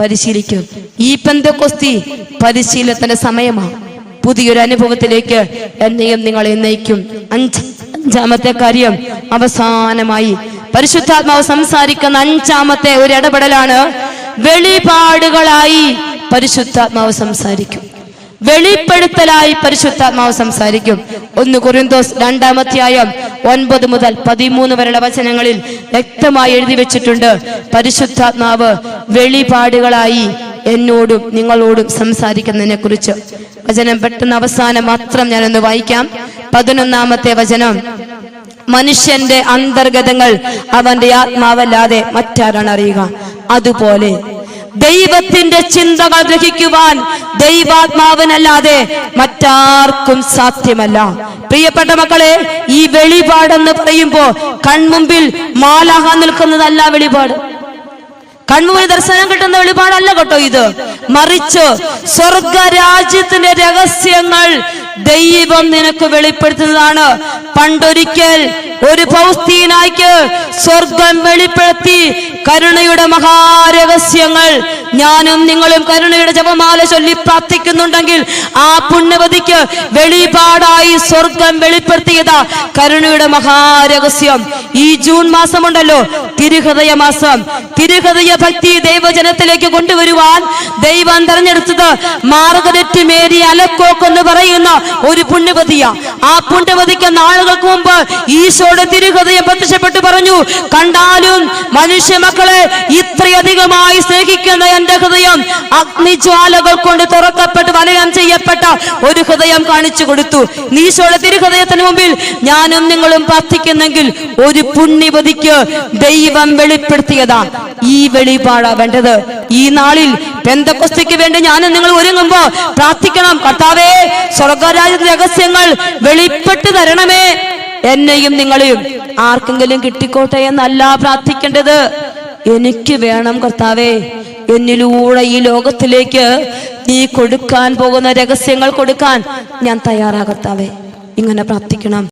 പരിശീലിക്കും. ഈ പെന്തക്കൊസ്തി പരിശീലനത്തിന്റെ സമയമാണ് പുതിയൊരു അനുഭവത്തിലേക്ക് എന്നെയും നിങ്ങളെ നയിക്കും. അഞ്ച് അഞ്ചാമത്തെ കാര്യം അവസാനമായി. പരിശുദ്ധാത്മാവ് സംസാരിക്കുന്ന അഞ്ചാമത്തെ ഒരു ഇടപെടലാണ് വെളിപാടുകളായി പരിശുദ്ധാത്മാവ് സംസാരിക്കും. വെളിപ്പെടുത്തലായി പരിശുദ്ധാത്മാവ് സംസാരിക്കും. ഒന്ന് കുറിന്തോസ് രണ്ടാമധ്യായം ഒൻപത് മുതൽ പതിമൂന്ന് വരെയുള്ള വചനങ്ങളിൽ വ്യക്തമായി എഴുതി വെച്ചിട്ടുണ്ട്. പരിശുദ്ധാത്മാവ് വെളിപാടുകളായി എന്നോടും നിങ്ങളോടും സംസാരിക്കുന്നതിനെ കുറിച്ച് വചനം പെട്ടെന്ന് അവസാനം മാത്രം ഞാനൊന്ന് വായിക്കാം. പതിനൊന്നാമത്തെ വചനം. മനുഷ്യന്റെ അന്തർഗതങ്ങൾ അവന്റെ ആത്മാവല്ലാതെ മറ്റാരാണ് അറിയുക? അതുപോലെ ദൈവത്തിന്റെ ചിന്തകൾ ഗ്രഹിക്കുവാൻ ദൈവാത്മാവിനല്ലാതെ മറ്റാർക്കും സാധ്യമല്ല. പ്രിയപ്പെട്ട മക്കളെ ഈ വെളിപാടെന്ന് പറയുമ്പോ കൺമുമ്പിൽ മാലാഹ നിൽക്കുന്നതല്ല വെളിപാട്. കൺമുമ്പിൽ ദർശനം കിട്ടുന്ന വെളിപാടല്ല കേട്ടോ ഇത്. മറിച്ച് സ്വർഗരാജ്യത്തിന്റെ രഹസ്യങ്ങൾ ദൈവം നിനക്ക് വെളിപ്പെടുത്തുന്നതാണ്. പണ്ടൊരിക്കൽ ഒരു പൗസ്തീനായ്ക്ക് സ്വർഗം വെളിപ്പെടുത്തി കരുണയുടെ മഹാരഹസ്യങ്ങൾ ഞാനും നിങ്ങളും കരുണയുടെ ജപമാല ചൊല്ലി പ്രാർത്ഥിക്കുന്നുണ്ടെങ്കിൽ ആ പുണ്യവതിക്ക് വെളിപാടായി സ്വർഗം വെളിപ്പെടുത്തിയത് കരുണയുടെ മഹാരഹസ്യം. ഈ ജൂൺ മാസമുണ്ടല്ലോ തിരുഹൃദയ മാസം. തിരുഹൃദയ ഭക്തി ദൈവജനത്തിലേക്ക് കൊണ്ടുവരുവാൻ ദൈവം തെരഞ്ഞെടുത്തത് മാർഗരറ്റ് മേരി അലക്കോക്ക് എന്ന് പറയുന്ന ഒരു പുണ്യവതിയ. ആ പുണ്യവതിക്ക് നാളുകൾക്ക് മുമ്പ് ഈശോയുടെ തിരുഹൃദയം പ്രത്യക്ഷപ്പെട്ട് പറഞ്ഞു കണ്ടാലും മനുഷ്യ മക്കളെ ഇത്രയധികമായി സ്നേഹിക്കുന്ന എന്റെ ഹൃദയം അഗ്നിജ്വാലകൾ കൊണ്ട് തുറക്കപ്പെട്ട് വലയം ചെയ്യപ്പെട്ട ഒരു ഹൃദയം കാണിച്ചു കൊടുത്തു. നീശോയുടെ തിരുഹൃദയത്തിന് മുമ്പിൽ ഞാനും നിങ്ങളും പ്രാർത്ഥിക്കുന്നെങ്കിൽ ഒരു പുണ്യവതിക്ക് ദൈവം വെളിപ്പെടുത്തിയതാ ഈ വെളിപാടാ വേണ്ടത്. ഈ നാളിൽ പെന്തക്കൊസ്തിക്ക് വേണ്ടി ഞാനും നിങ്ങൾ ഒരുങ്ങുമ്പോ പ്രാർത്ഥിക്കണം കർത്താവേ സ്വർഗരാജ രഹസ്യങ്ങൾ വെളിപ്പെട്ട് തരണമേ. എന്നെയും നിങ്ങളെയും ആർക്കെങ്കിലും കിട്ടിക്കോട്ടെ എന്നല്ല പ്രാർത്ഥിക്കേണ്ടത്. എനിക്ക് വേണം കർത്താവേ എന്നിലൂടെ ഈ ലോകത്തിലേക്ക് നീ കൊടുക്കാൻ പോകുന്ന രഹസ്യങ്ങൾ കൊടുക്കാൻ ഞാൻ തയ്യാറാകർത്താവേ ഇങ്ങനെ പ്രാർത്ഥിക്കണം.